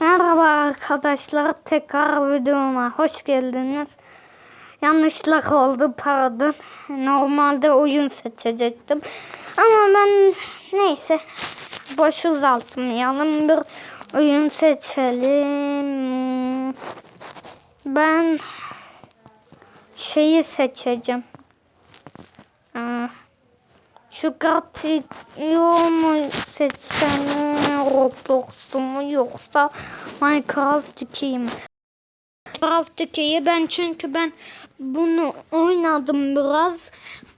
Merhaba arkadaşlar, tekrar videoma hoş geldiniz. Yanlışlık oldu, pardon. Normalde oyun seçecektim. Ama ben neyse, boş uzatmayalım. Bir oyun seçelim. Ben şeyi seçeceğim. Şu Gartic.io mu seçsem Roblox'u mu yoksa Minecraft 2'yi mi? Minecraft 2'yi ben çünkü ben bunu oynadım biraz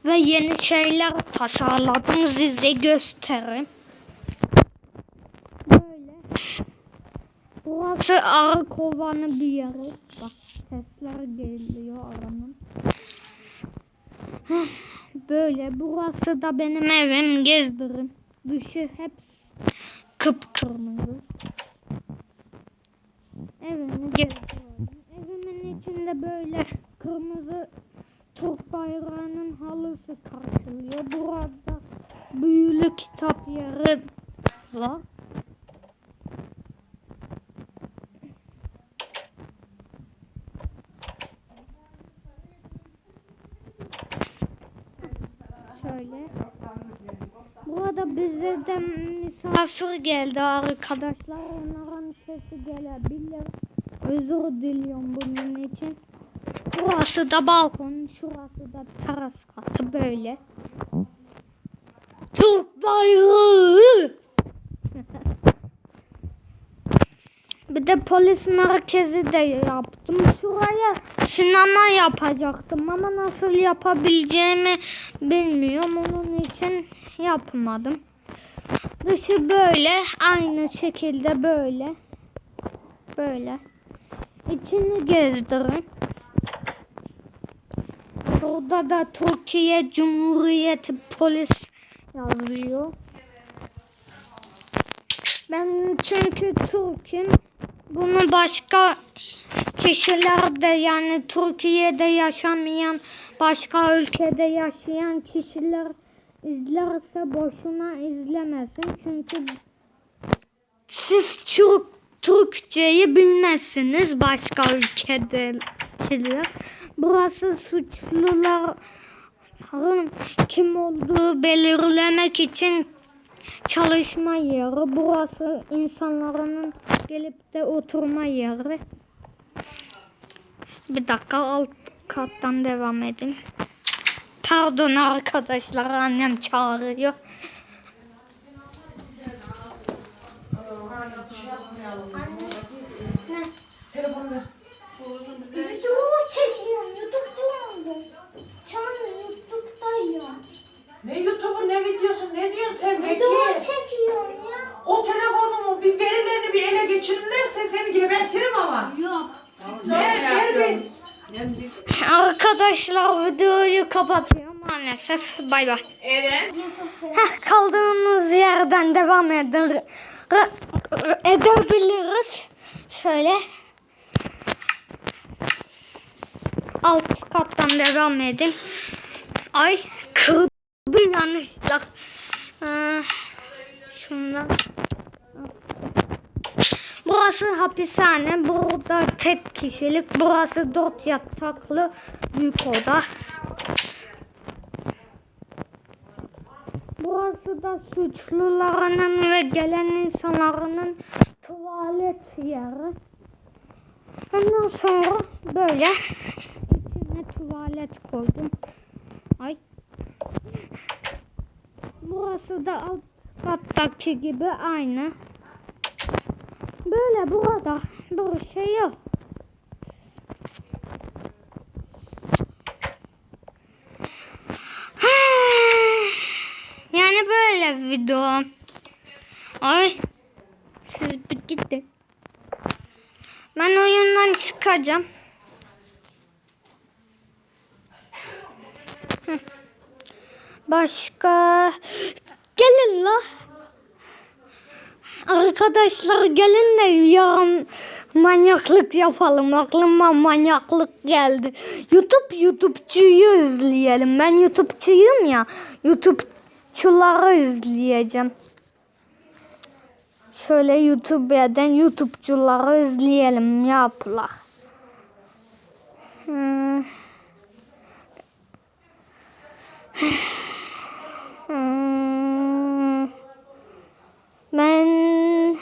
ve yeni şeyler tasarladım size göstereyim. Böyle. Burası arı kovanı bir yeri. Bak sesler geliyor aranın. Böyle burası da benim evim gezdirim. Dışı hep kıpkırmızı. Evimi gezdiriyorum. Evimin içinde böyle kırmızı Türk bayrağının halısı karşılıyor. Burada büyülü kitap yeri var. Şöyle. Burada bize de misafir geldi arkadaşlar. Onların sesi gelebilir. Özür diliyorum bunun için. Burası da balkon, şurası da teras katı böyle. Türk bayrağı. Bir de polis merkezi de yaptım. Şuraya sinema yapacaktım ama nasıl yapabileceğimi bilmiyorum. Onun için yapmadım. Dışı böyle aynı şekilde böyle. Böyle. İçini gezdirin. Burada da Türkiye Cumhuriyeti Polis yazıyor. Ben çünkü Türk'üm. Bunu başka kişiler de yani Türkiye'de yaşamayan, başka ülkede yaşayan kişiler izlerse boşuna izlemesin. Çünkü siz Türk, Türkçeyi bilmezsiniz başka ülkedekiler. Burası suçluların kim olduğu belirlemek için çalışma yeri. Burası insanların gelip de oturma yeri. Bir dakika alt kattan devam edin. Pardon arkadaşlar annem çağırıyor. Anne. Ver. Çekiyorum. YouTube'da Şu an YouTube'dayım. Ne YouTube'u ne videosu ne diyorsun sen Peki? Video çekiyorum ya. O telefonumu bir verilerini bir ele geçirirlerse seni gebertirim ama. Yok. Ver ver bir. Arkadaşlar videoyu kapatıyorum maalesef. Bay bay. Heh, kaldığımız yerden devam eder, edebiliriz. Şöyle. Alt kattan devam edin. Ay kırdı yanlışlıkla. Ee, şundan. Burası hapishane. Burada tek kişilik. Burası dört yataklı büyük oda. Burası da suçlularının ve gelen insanların tuvalet yeri. Ondan sonra böyle içine tuvalet koydum. Ay. Burası da alt kattaki gibi aynı. Böyle burada bir şey yok. Yani böyle video. Ay. Siz gidin. Ben oyundan çıkacağım. Başka gelin la. Arkadaşlar gelin de yarın manyaklık yapalım. Aklıma manyaklık geldi. YouTube YouTube'cuyu izleyelim. Ben YouTube'cuyum ya. YouTube'cuları izleyeceğim. Şöyle YouTube'dan YouTube'cuları izleyelim yapılar. Hmm. Hmm. Ben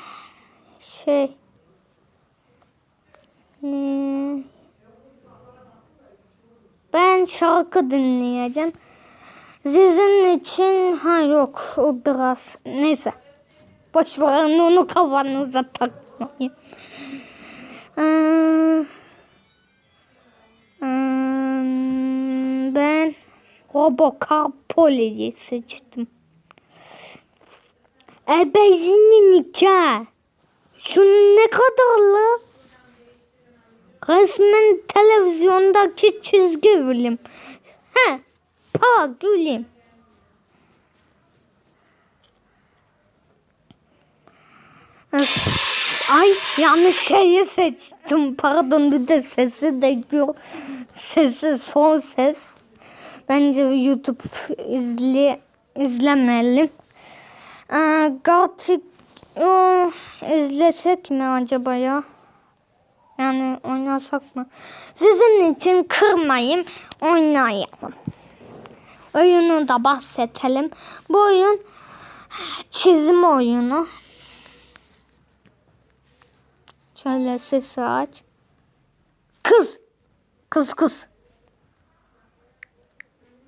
şey ne? Ben şarkı dinleyeceğim. Sizin için ha yok o biraz neyse. Boş verin onu kafanıza takmayın. Ee, hmm, ben Robocop Poli'yi seçtim. Ebezinin nikah. Şu ne kadarlı? Resmen televizyondaki çizgi film. He, pa gülüm. Ay yanlış şeyi seçtim. Pardon bir de sesi de gör. Sesi son ses. Bence YouTube izle, izlemeyelim. Ee, Gartic izlesek mi acaba ya? Yani oynasak mı? Sizin için kırmayayım, oynayalım. Oyunu da bahsedelim. Bu oyun çizim oyunu. Şöyle sesi aç. Kız. Kız kız.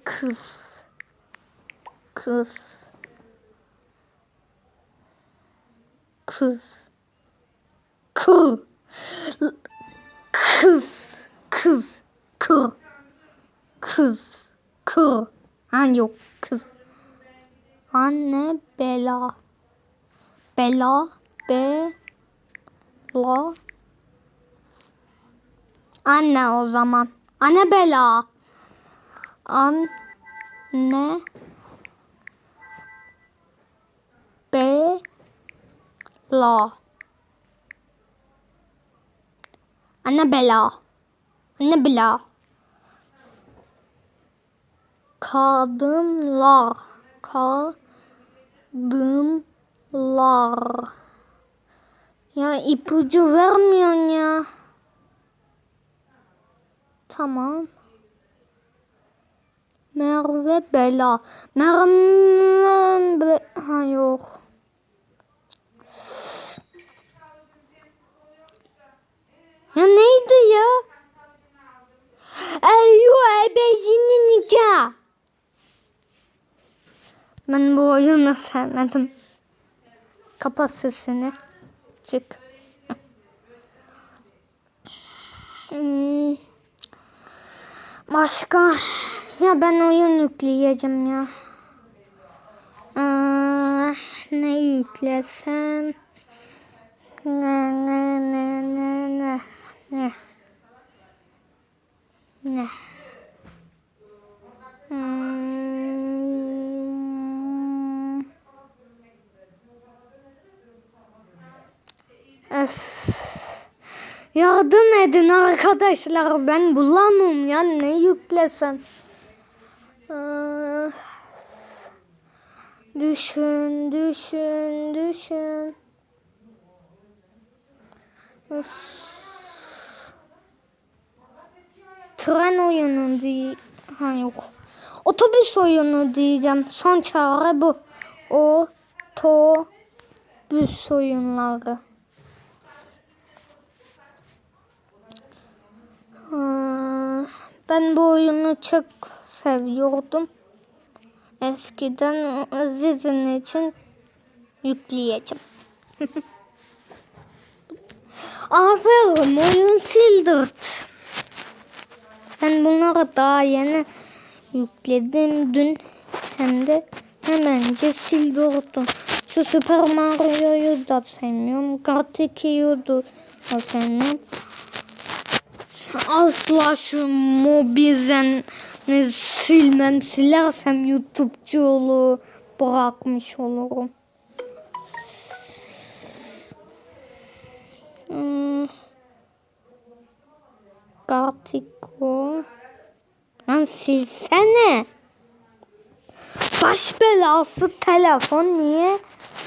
Kız. Kız. Kız. Kız. Kız. Kız. Kız. Kız. Kız. Ha yok kız. Anne bela. Bela. Be. La. Anne o zaman. Anne bela. Anne. Be. La. Anne bela. Anne bela. Kadınlar. Kadınlar. Ya ipucu vermiyorsun ya. Tamam. Merve Bela. Merve ha yok. Ya neydi ya? Eyvah ebecinin nikah. Ben bu oyunu sevmedim. Kapat sesini. Çık. Hmm. Başka ya ben oyun yükleyeceğim ya. Aa, ne yüklesem? Ne ne ne ne ne? Hmm. Öf. Yardım edin arkadaşlar. Ben bulamam ya. Ne yüklesem? Ah. Düşün, düşün, düşün. Öf. Tren oyunu değil. Ha yok. Otobüs oyunu diyeceğim. Son çare bu. Otobüs oyunları. Ha, Ben bu oyunu çok seviyordum. Eskiden sizin için yükleyeceğim. Aferin oyun sildirt. Ben bunları daha yeni yükledim dün. Hem de hemence sildirdim. Şu Super Mario'yu da sevmiyorum. Gartiki'yi da sevmiyorum. Asla şu mobizen silmem. Silersem YouTube'culuğu bırakmış olurum. Hmm. Gartiko. Lan silsene. Baş belası telefon niye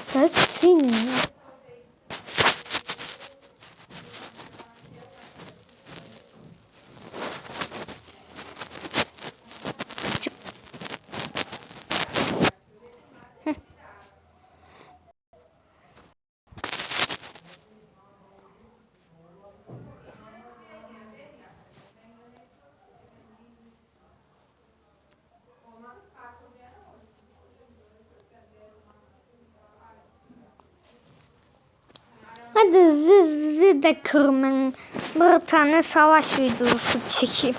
ses silmiyor? Hadi sizi de kırmayın. Bir tane savaş videosu çekeyim.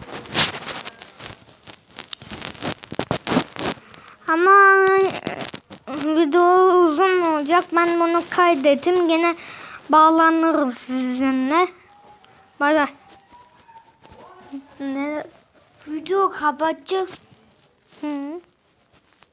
Ama e, video uzun olacak. Ben bunu kaydettim. Gene bağlanırız sizinle. Bay bay. Ne? Video kapatacağız. Hı.